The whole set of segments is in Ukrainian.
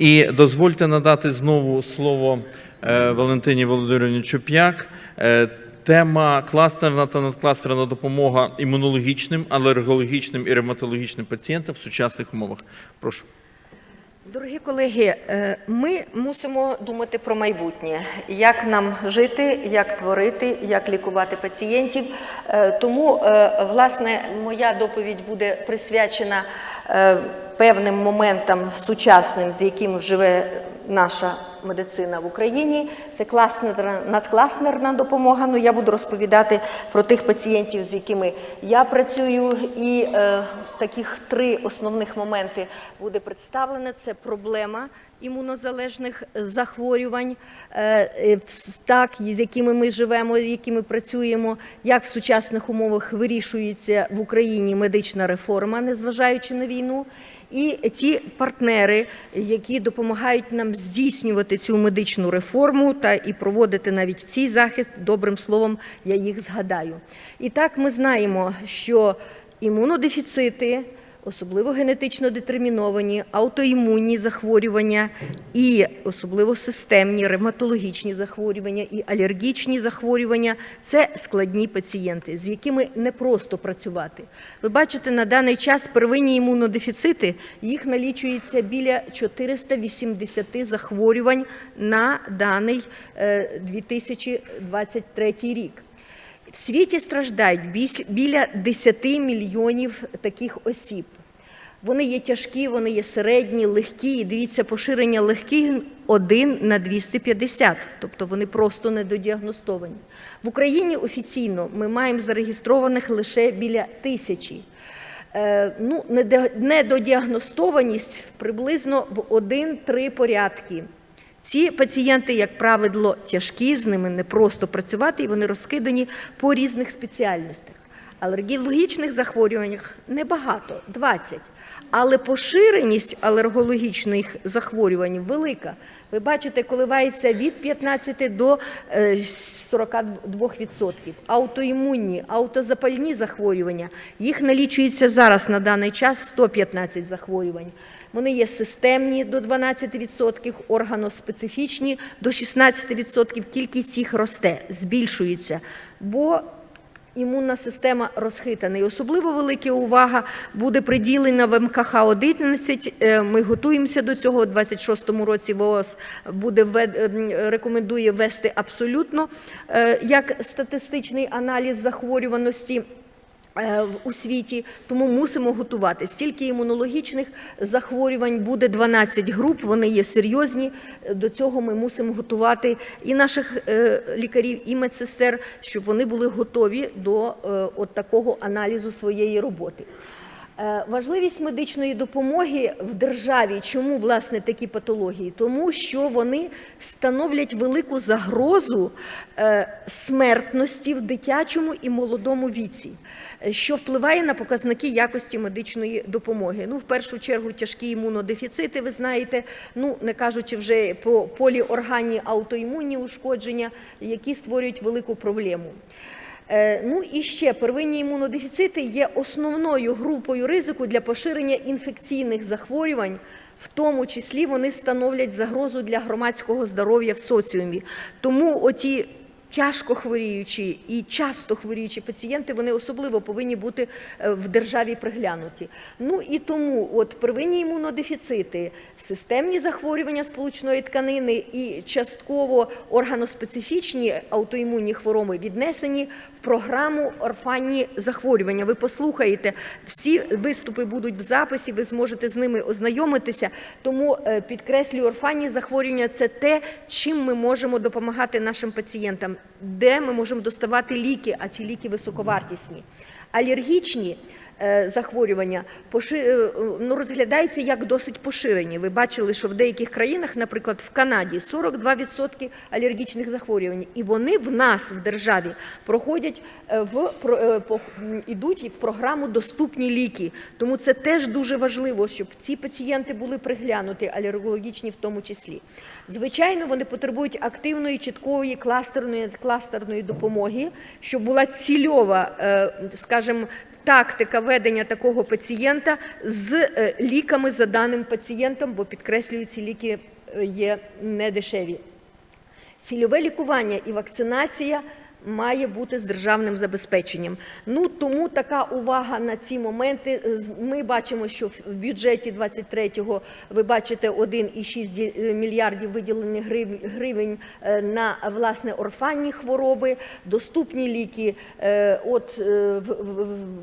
І дозвольте надати знову слово е, Валентині Володимирівні Чуп'як. Е, Тема кластерна та надкластерна допомога імунологічним, алергологічним і ревматологічним пацієнтам в сучасних умовах. Прошу. Дорогі колеги, е, ми мусимо думати про майбутнє, як нам жити, як творити, як лікувати пацієнтів. Тому, власне, моя доповідь буде присвячена певним моментам сучасним, з яким живе наша медицина в Україні. Це класнерна, надкласнерна допомога. Ну, я буду розповідати про тих пацієнтів, з якими я працюю. І е, таких три основних моменти буде представлено. Це проблема імунозалежних захворювань, е, е, так, з якими ми живемо, з якими працюємо, як в сучасних умовах вирішується в Україні медична реформа, незважаючи на війну. І ті партнери, які допомагають нам здійснювати цю медичну реформу та і проводити навіть цей захист, добрим словом, я їх згадаю. І так ми знаємо, що імунодефіцити, особливо генетично детерміновані, аутоімунні захворювання і особливо системні ревматологічні захворювання і алергічні захворювання це складні пацієнти, з якими не просто працювати. Ви бачите, на даний час первинні імунодефіцити їх налічується біля 480 захворювань на даний е, 2023 рік. В світі страждають біля 10 мільйонів таких осіб. Вони є тяжкі, вони є середні, легкі. І дивіться, поширення легких 1 на 250, тобто вони просто недодіагностовані. В Україні офіційно ми маємо зареєстрованих лише біля тисячі. Е, ну, недо- недодіагностованість приблизно в 1-3 порядки. Ці пацієнти, як правило, тяжкі, з ними не просто працювати, і вони розкидані по різних спеціальностях. Алергологічних захворюваннях небагато 20. Але поширеність алергологічних захворювань велика. Ви бачите, коливається від 15 до е, 42%. Аутоімунні, аутозапальні захворювання, їх налічується зараз на даний час 115 захворювань. Вони є системні до 12%, органоспецифічні до 16%. Кількість їх росте, збільшується. Бо імунна система розхитана. І особливо велика увага буде приділена в МКХ-11. Е, Ми готуємося до цього. У 26-му році ВООЗ буде ем, рекомендує ввести абсолютно е, як статистичний аналіз захворюваності. Е, у світі, тому мусимо готувати. Стільки імунологічних захворювань буде 12 груп, вони є серйозні. До цього ми мусимо готувати і наших е, лікарів, і медсестер, щоб вони були готові до е, от такого аналізу своєї роботи. Важливість медичної допомоги в державі. Чому власне такі патології? Тому що вони становлять велику загрозу смертності в дитячому і молодому віці, що впливає на показники якості медичної допомоги. Ну, в першу чергу, тяжкі імунодефіцити, ви знаєте, ну не кажучи вже про поліорганні аутоімунні ушкодження, які створюють велику проблему. Е, Ну і ще первинні імунодефіцити є основною групою ризику для поширення інфекційних захворювань, в тому числі вони становлять загрозу для громадського здоров'я в соціумі. Тому оті тяжко хворіючі і часто хворіючі пацієнти вони особливо повинні бути е, в державі приглянуті. Ну і тому от первинні імунодефіцити, системні захворювання сполучної тканини і частково органоспецифічні аутоімунні хвороби віднесені в програму орфанні захворювання. Ви послухаєте, всі виступи будуть в записі, ви зможете з ними ознайомитися. Тому е, підкреслюю, орфанні захворювання це те, чим ми можемо допомагати нашим пацієнтам, де ми можемо доставати ліки, а ці ліки високовартісні. Алергічні захворювання поши- е, ну, розглядаються як досить поширені. Ви бачили, що в деяких країнах, наприклад, в Канаді 42% алергічних захворювань, і вони в нас в державі проходять е, в е, ідуть в програму доступні ліки. Тому це теж дуже важливо, щоб ці пацієнти були приглянуті, алергологічні в тому числі. Звичайно, вони потребують активної, чіткої кластерної кластерної допомоги, щоб була цільова, е, скажімо, тактика ведення такого пацієнта з е, ліками за даним пацієнтом, бо підкреслюю, ці ліки е, є недешеві. Цільове лікування і вакцинація має бути з державним забезпеченням. Ну тому така увага на ці моменти. Ми бачимо, що в бюджеті 23-го ви бачите 1,6 ді- мільярдів виділених гривень е, на власне орфанні хвороби, доступні ліки. е, От е,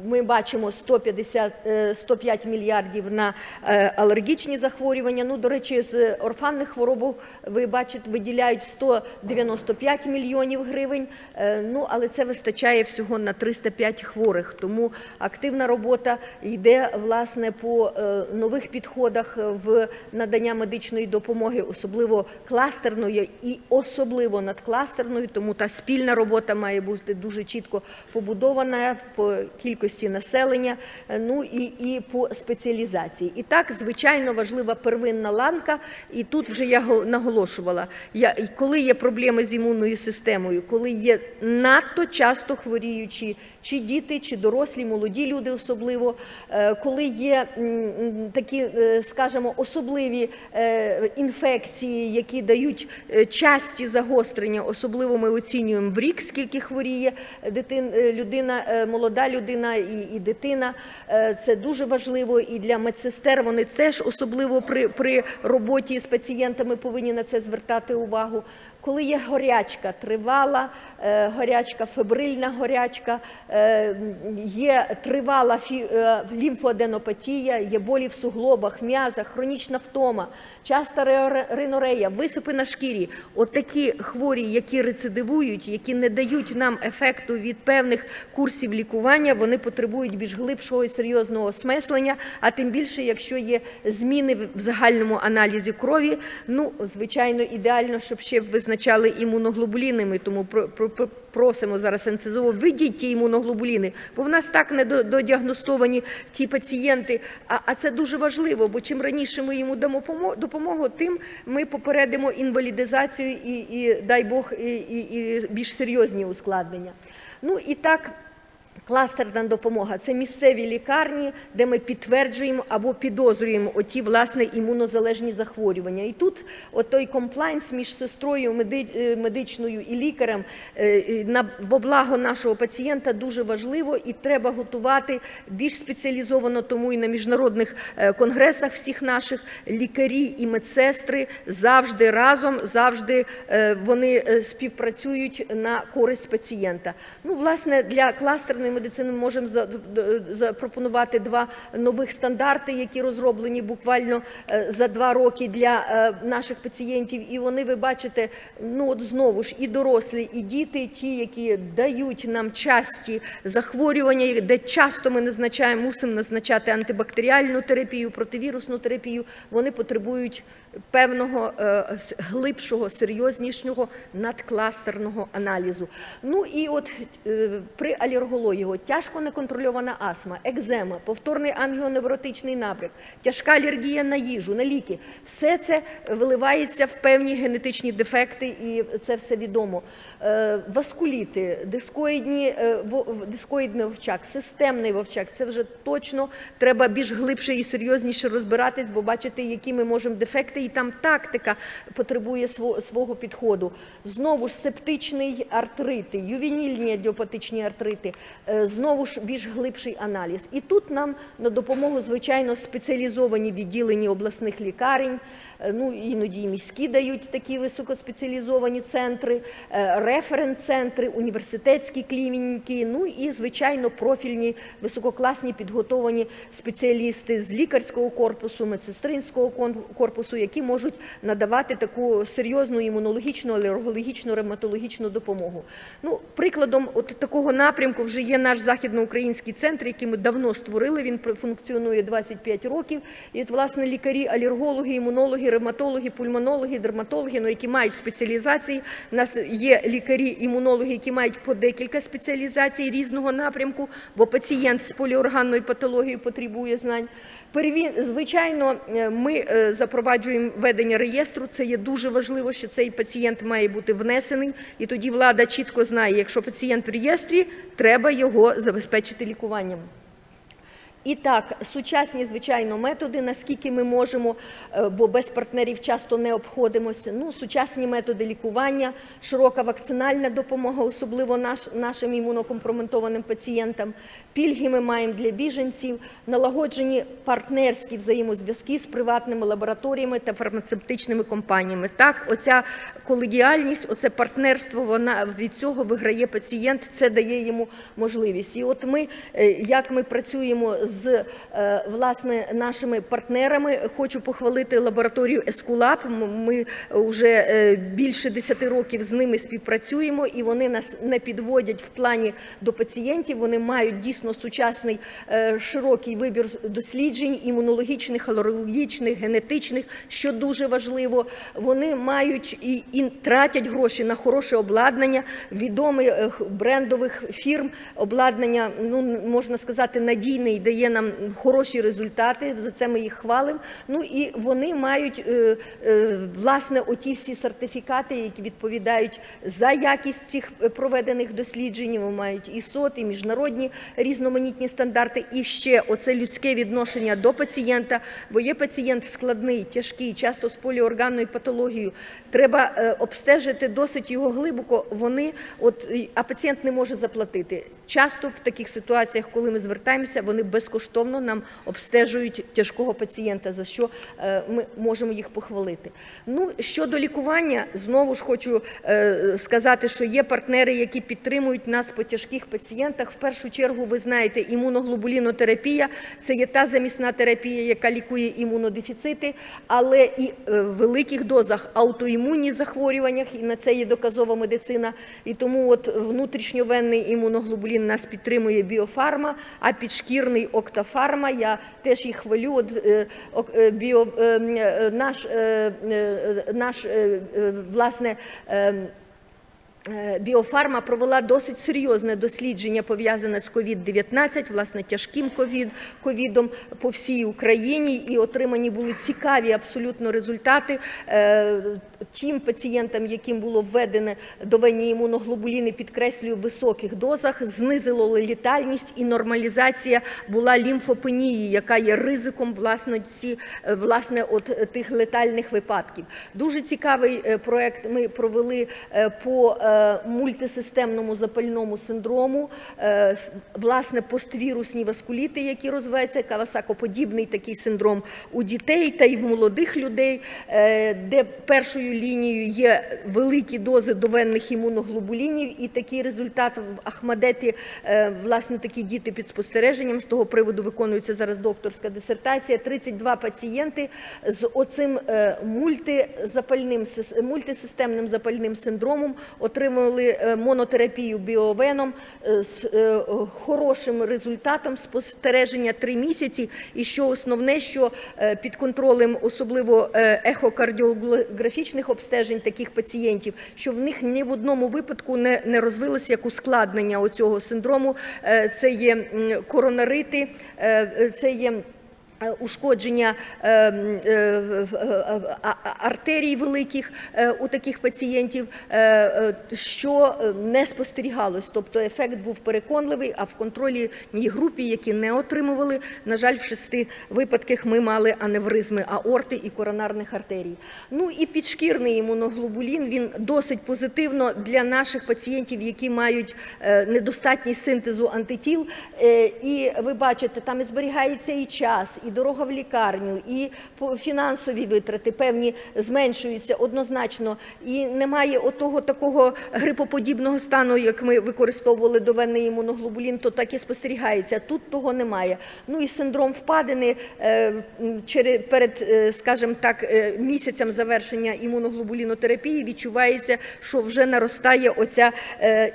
ми бачимо 150, е, 105 мільярдів на е, алергічні захворювання. Ну, до речі, з орфанних хвороб ви бачите, виділяють 195 мільйонів гривень. Е, Ну, але це вистачає всього на 305 хворих. Тому активна робота йде власне по е, нових підходах в надання медичної допомоги, особливо кластерної і особливо надкластерної. Тому та спільна робота має бути дуже чітко побудована по кількості населення, е, ну і, і по спеціалізації. І так, звичайно, важлива первинна ланка. І тут вже я го- наголошувала, я, коли є проблеми з імунною системою, коли є надто часто хворіючі чи діти, чи дорослі, молоді люди особливо, е, коли є такі, е, скажімо, особливі е, інфекції, які дають часті загострення, особливо ми оцінюємо в рік, скільки хворіє людина, молода людина і, і дитина. Це дуже важливо і для медсестер. Вони теж особливо при, при роботі з пацієнтами повинні на це звертати увагу. Коли є горячка, тривала е, горячка, фебрильна горячка, е, є тривала е, лімфоаденопатія, є болі в суглобах, м'язах, хронічна втома, часта ре- ринорея, висипи на шкірі. От такі хворі, які рецидивують, які не дають нам ефекту від певних курсів лікування, вони потребують більш глибшого і серйозного осмислення, а тим більше, якщо є зміни в загальному аналізі крові, ну, звичайно, ідеально, щоб ще визначали імуноглобулінами, тому про, про, про- просимо зараз НЦЗО, видіть ті імуноглобуліни, бо в нас так не додіагностовані ті пацієнти, а, це дуже важливо, бо чим раніше ми йому дамо допомогу, тим ми попередимо інвалідизацію і, дай Бог, більш серйозні ускладнення. Ну і так. Кластерна допомога це місцеві лікарні, де ми підтверджуємо або підозрюємо оті власне імунозалежні захворювання. І тут от той комплайнс між сестрою е, медичною і лікарем е, е, во нашого пацієнта дуже важливо і треба готувати більш спеціалізовано, тому і на міжнародних е, конгресах всіх наших лікарі і медсестри завжди разом, завжди вони співпрацюють на користь пацієнта. Ну, власне, для кластерної медицини ми можемо запропонувати два нових стандарти, які розроблені буквально е, за два роки для е, наших пацієнтів. І вони, ви бачите, ну от знову ж і дорослі, і діти, ті, які дають нам часті захворювання, де часто ми назначаємо, мусимо назначати антибактеріальну терапію, противірусну терапію, вони потребують певного е, глибшого, серйознішого надкластерного аналізу. Ну і от е, при алергології тяжко неконтрольована астма, екзема, повторний ангіоневротичний напряг, тяжка алергія на їжу, на ліки. Все це виливається в певні генетичні дефекти, і це все відомо. Е, Васкуліти, дискоїдні, дискоїдний вовчак, системний вовчак. Це вже точно треба більш глибше і серйозніше розбиратись, бо бачити, які ми можемо дефекти, там тактика потребує свого підходу. Знову ж септичний артрити, ювенільні ідіопатичні артрити, знову ж більш глибший аналіз. І тут нам на допомогу, звичайно, спеціалізовані відділення обласних лікарень. е, Ну, іноді і міські дають такі високоспеціалізовані центри, е, референт-центри, університетські клініки, ну і, звичайно, профільні, висококласні підготовані спеціалісти з лікарського корпусу, медсестринського корпусу, які можуть надавати таку серйозну імунологічну, алергологічну, ревматологічну допомогу. Ну, прикладом от такого напрямку вже є наш західноукраїнський центр, який ми давно створили. Він функціонує 25 років. І от, власне, лікарі, алергологи, імунологи, ревматологи, пульмонологи, дерматологи, ну, які мають спеціалізації. У нас є лікарі, імунологи, які мають по декілька спеціалізацій різного напрямку, бо пацієнт з поліорганною патологією потребує знань. Звичайно, е, ми е, запроваджуємо ведення реєстру. Це є дуже важливо, що цей пацієнт має бути внесений, і тоді влада чітко знає, якщо пацієнт в реєстрі, треба його забезпечити лікуванням. І так, сучасні, звичайно, методи, наскільки ми можемо, е, бо без партнерів часто не обходимося. Ну, сучасні методи лікування, широка вакцинальна допомога, особливо наш, нашим імунокомпроментованим пацієнтам. Пільги ми маємо для біженців, налагоджені партнерські взаємозв'язки з приватними лабораторіями та фармацевтичними компаніями. Так, оця колегіальність, оце партнерство, вона від цього виграє пацієнт, це дає йому можливість. І от ми, е, як ми працюємо з е, власне нашими партнерами, хочу похвалити лабораторію Ескулап. Ми вже е, більше 10 років з ними співпрацюємо, і вони нас не підводять в плані до пацієнтів. Вони мають дійсно сучасний е, широкий вибір досліджень імунологічних, алергічних, генетичних, що дуже важливо. Вони мають і, і тратять гроші на хороше обладнання відомих е, брендових фірм. Обладнання, ну можна сказати, надійне і дає нам хороші результати. За це ми їх хвалимо. Ну і вони мають е, е, власне оті всі сертифікати, які відповідають за якість цих е, проведених досліджень. Вони мають і СОТ, і міжнародні різноманітні стандарти, і ще оце людське відношення до пацієнта, бо є пацієнт складний, тяжкий, часто з поліорганною патологією. Треба обстежити досить його глибоко. Вони от а пацієнт не може заплатити. Часто в таких ситуаціях, коли ми звертаємося, вони безкоштовно нам обстежують тяжкого пацієнта, за що е, ми можемо їх похвалити. Ну щодо лікування, знову ж хочу е, сказати, що є партнери, які підтримують нас по тяжких пацієнтах. В першу чергу, ви знаєте, імуноглобулінотерапія це є та замісна терапія, яка лікує імунодефіцити, але і е, в великих дозах аутоімунні захворюваннях, і на це є доказова медицина. І тому от внутрішньовенний імуноглобулін нас підтримує біофарма, а підшкірний октофарма. Я теж їх хвалю. От, біо, наш, наш власне. Е, Біофарма провела досить серйозне дослідження пов'язане з COVID-19, власне, тяжким ковід, ковідом по всій Україні, і отримані були цікаві абсолютно результати. Е, Тим пацієнтам, яким було введене довенні імуноглобуліни, підкреслюю, в високих дозах, знизило літальність і нормалізація була лімфопенії, яка є ризиком власне, ці, е, власне от тих летальних випадків. Дуже цікавий проект ми провели по мультисистемному запальному синдрому, е, власне, поствірусні васкуліти, які розвиваються, кавасакоподібний такий синдром у дітей та й в молодих людей, е, де першою лінією є великі дози довенних імуноглобулінів, і такий результат в Ахмадеті, е, власне, такі діти під спостереженням. З того приводу виконується зараз докторська дисертація. 32 пацієнти з оцим е, мультизапальним мультисистемним запальним синдромом отримали е, монотерапію біовеном е, з е, хорошим результатом спостереження 3 місяці. І що основне, що під контролем особливо ехокардіографічних обстежень таких пацієнтів, що в них ні в одному випадку не, не розвилося як ускладнення оцього синдрому. Це є коронарити, це є. Ушкодження артерій великих е, у таких пацієнтів, е, е, що не спостерігалось. Тобто ефект був переконливий, а в контрольній групі, які не отримували, на жаль, в шести випадках ми мали аневризми аорти і коронарних артерій. Ну і підшкірний імуноглобулін він досить позитивно для наших пацієнтів, які мають недостатність синтезу антитіл. І ви бачите, там і зберігається і час, і дорога в лікарню, і фінансові витрати певні зменшуються однозначно. І немає отого такого грипоподібного стану, як ми використовували довенний імуноглобулін, то так і спостерігається. Тут того немає. Ну і синдром впадини е, перед, е, скажімо так, е, місяцем завершення імуноглобулінотерапії відчувається, що вже наростає оця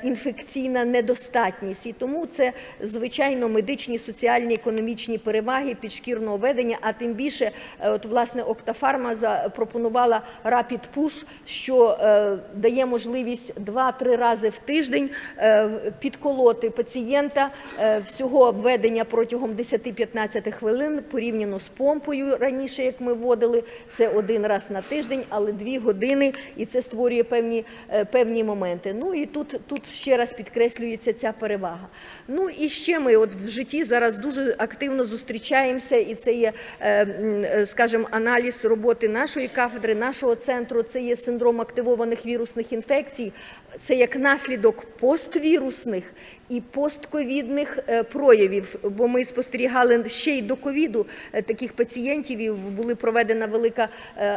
інфекційна недостатність. І тому це звичайно медичні, соціальні, економічні переваги підшкірного ефірного ведення, а тим більше, е, от власне Октафарма запропонувала Rapid Push, що е, дає можливість 2-3 рази в тиждень е, підколоти пацієнта всього обведення протягом 10-15 хвилин порівняно з помпою раніше, як ми вводили, це один раз на тиждень, але дві години, і це створює певні, певні моменти. Ну і тут, тут ще раз підкреслюється ця перевага. Ну і ще ми от в житті зараз дуже активно зустрічаємося, і це є, е, е, скажімо, аналіз роботи нашої кафедри, нашого центру. Це є синдром активованих вірусних інфекцій. Це як наслідок поствірусних і постковідних е, проявів, бо ми спостерігали ще й до ковіду таких пацієнтів, і була проведена велика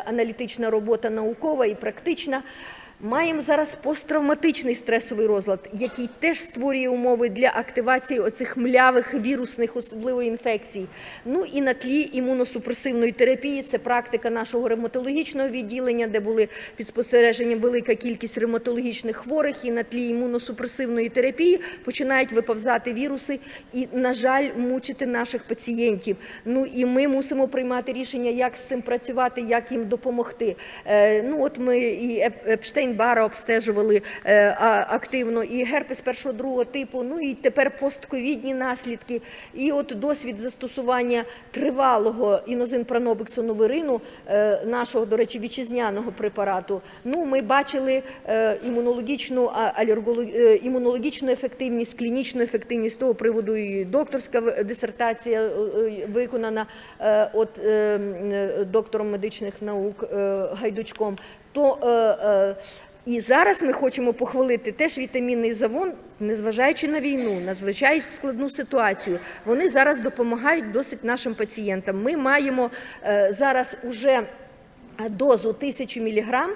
аналітична робота наукова і практична. Маємо зараз посттравматичний стресовий розлад, який теж створює умови для активації оцих млявих вірусних, особливо інфекцій. Ну і на тлі імуносупресивної терапії це практика нашого ревматологічного відділення, де були під спостереженням велика кількість ревматологічних хворих, і на тлі імуносупресивної терапії починають виповзати віруси і, на жаль, мучити наших пацієнтів. Ну і ми мусимо приймати рішення, як з цим працювати, як їм допомогти. Е, ну от ми і Еп- Епштейн-Бара обстежували е, активно, і герпес першого другого типу, ну і тепер постковідні наслідки. І от досвід застосування тривалого інозинпранобексоновирину, е, нашого, до речі, вітчизняного препарату. Ну, ми бачили е, імунологічну, е, імунологічну ефективність, клінічну ефективність того приводу і докторська дисертація е, е, виконана е, от е, е, доктором медичних наук е, Гайдучком. То е, е, і зараз ми хочемо похвалити теж вітамінний завон, незважаючи на війну, незважаючи складну ситуацію. Вони зараз допомагають досить нашим пацієнтам. Ми маємо е, зараз уже дозу 1000 мг е,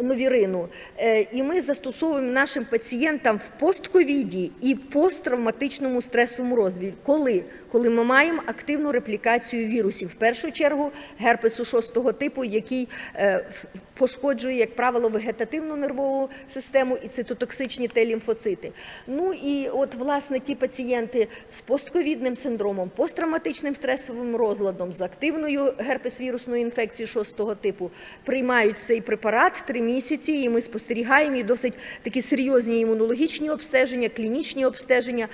новірину, Е, і ми застосовуємо нашим пацієнтам в постковіді і посттравматичному стресовому розвитку. Коли? Коли ми маємо активну реплікацію вірусів, в першу чергу герпесу шостого типу, який е, пошкоджує, як правило, вегетативну нервову систему і цитотоксичні Т-лімфоцити. Ну і от власне ті пацієнти з постковідним синдромом, посттравматичним стресовим розладом, з активною герпес-вірусною інфекцією шостого типу приймають цей препарат три місяці, і ми спостерігаємо і досить такі серйозні імунологічні обстеження, клінічні обстеження,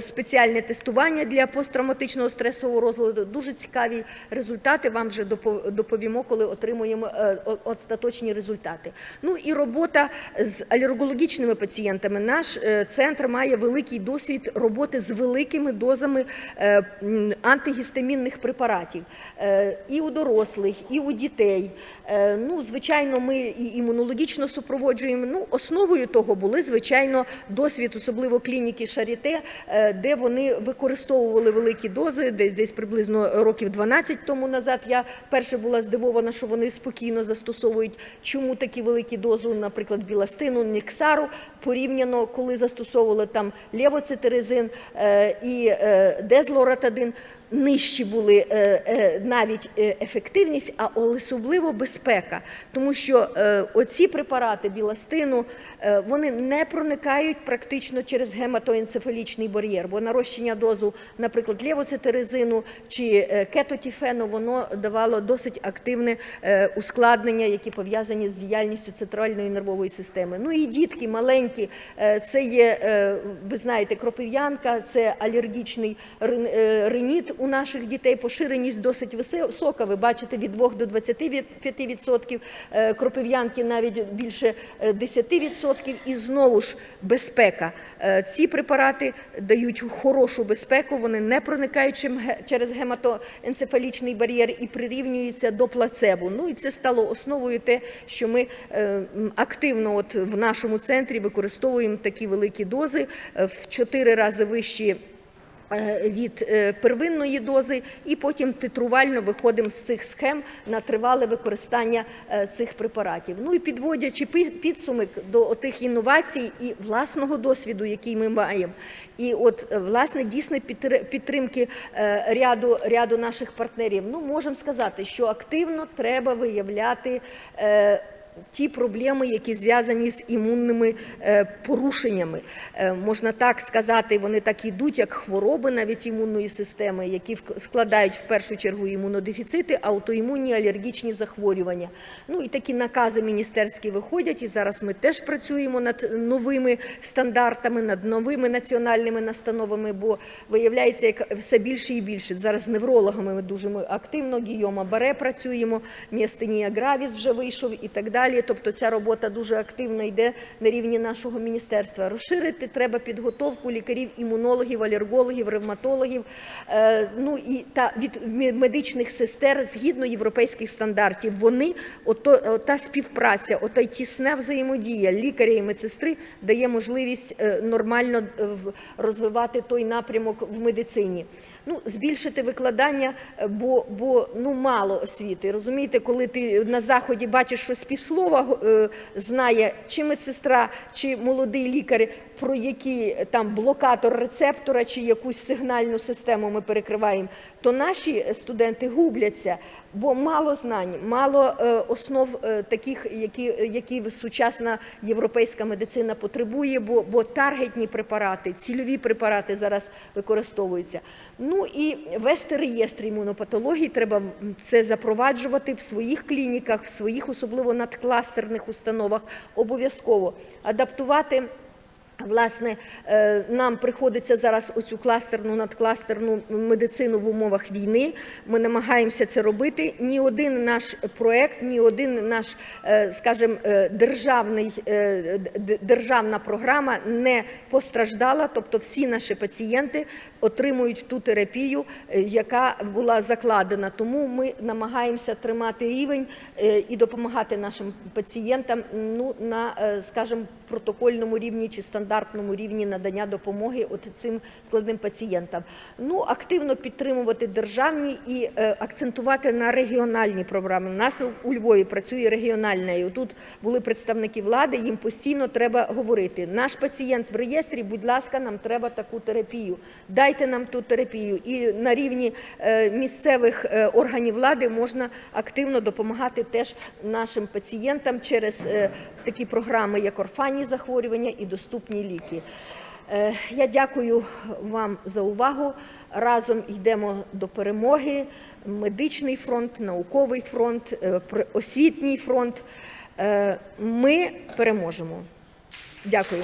спеціальне тестування для посттравматичного стресового розладу. Дуже цікаві результати. Вам вже доповімо, коли отримуємо е, остаточні результати. Ну і робота з алергологічними пацієнтами. Наш е, центр має великий досвід роботи з великими дозами е, антигістамінних препаратів і у дорослих, і у дітей. Ну, звичайно, ми і імунологічно супроводжуємо. Ну, основою того були, звичайно, досвід, особливо клініки Шаріте, е, де вони використовували великі дози, десь десь приблизно років 12 тому назад. Я перше була здивована, що вони спокійно застосовують. Чому такі великі дози, наприклад, біластину, ніксару, порівняно, коли застосовували там левоцитиризин е, і е, дезлоратадин. Нижчі були е, е, навіть е, ефективність, а особливо безпека, тому що оці препарати біластину вони не проникають практично через гематоенцефалічний бар'єр, бо нарощення дозу, наприклад, левоцитиризину чи кетотіфену, воно давало досить активне ускладнення, які пов'язані з діяльністю центральної нервової системи. Ну і дітки маленькі, це є, ви знаєте, кропив'янка, це алергічний риніт у наших дітей. Поширеність досить висока. Ви бачите від 2 до 25%, е, кропив'янки навіть більше е, 10%. І знову ж безпека. Е, Ці препарати дають хорошу безпеку, вони не проникають через гематоенцефалічний бар'єр і прирівнюються до плацебо. Ну і це стало основою те, що ми е, активно от в нашому центрі використовуємо такі великі дози е, в 4 рази вищі е, від е, первинної дози, і потім титрувально виходимо з цих схем на тривале використання е, цих препаратів. Ну і підводячи підсумок до тих інновацій і власного досвіду, який ми маємо. І от е, власне дійсно підтримки е, ряду, ряду наших партнерів. Ну можемо сказати, що активно треба виявляти. Ті проблеми, які зв'язані з імунними е, порушеннями. Е, Можна так сказати, вони так ідуть, як хвороби навіть імунної системи, які складають в першу чергу імунодефіцити, аутоімунні алергічні захворювання. Ну і такі накази міністерські виходять, і зараз ми теж працюємо над новими стандартами, над новими національними настановами, бо виявляється, як все більше і більше. Зараз з неврологами ми дуже активно, Гійома Баре працюємо, Мєстинія Гравіс вже вийшов і так далі. Тобто ця робота дуже активно йде на рівні нашого міністерства. Розширити треба підготовку лікарів, імунологів, алергологів, ревматологів, е, ну і та від медичних сестер згідно європейських стандартів. Вони ото та співпраця, ота тісна взаємодія лікаря і медсестри дає можливість е, нормально е, розвивати той напрямок в медицині. Ну, збільшити викладання, е, бо, бо ну мало освіти. Розумієте, коли ти на заході бачиш, що з е, знає чи медсестра, чи молодий лікар, про який е, там блокатор рецептора чи якусь сигнальну систему ми перекриваємо, то наші студенти губляться, бо мало знань, мало е, основ е, таких, які, які сучасна європейська медицина потребує, бо, бо таргетні препарати, цільові препарати зараз використовуються. Ну і вести реєстр імунопатології треба це запроваджувати в своїх клініках, в своїх особливо надкластерних установах обов'язково адаптувати. Власне, е, нам приходиться зараз оцю кластерну надкластерну медицину в умовах війни. Ми намагаємося це робити. Ні один наш проект, ні один наш, е, скажімо, е, державний державна програма не постраждала. Тобто, всі наші пацієнти отримують ту терапію, яка була закладена. Тому ми намагаємося тримати рівень і допомагати нашим пацієнтам ну, на, скажімо, протокольному рівні чи стандартному рівні надання допомоги от цим складним пацієнтам. Ну, активно підтримувати державні і е, акцентувати на регіональні програми. У нас у Львові працює регіональна, і тут були представники влади, їм постійно треба говорити. Наш пацієнт в реєстрі, будь ласка, нам треба таку терапію. Дайте нам ту терапію. І на рівні е, місцевих е, органів влади можна активно допомагати теж нашим пацієнтам через е, такі програми, як орфанні захворювання і доступні ліки. Е, Я дякую вам за увагу. Разом йдемо до перемоги. Медичний фронт, науковий фронт, е, освітній фронт. Е, Ми переможемо. Дякую.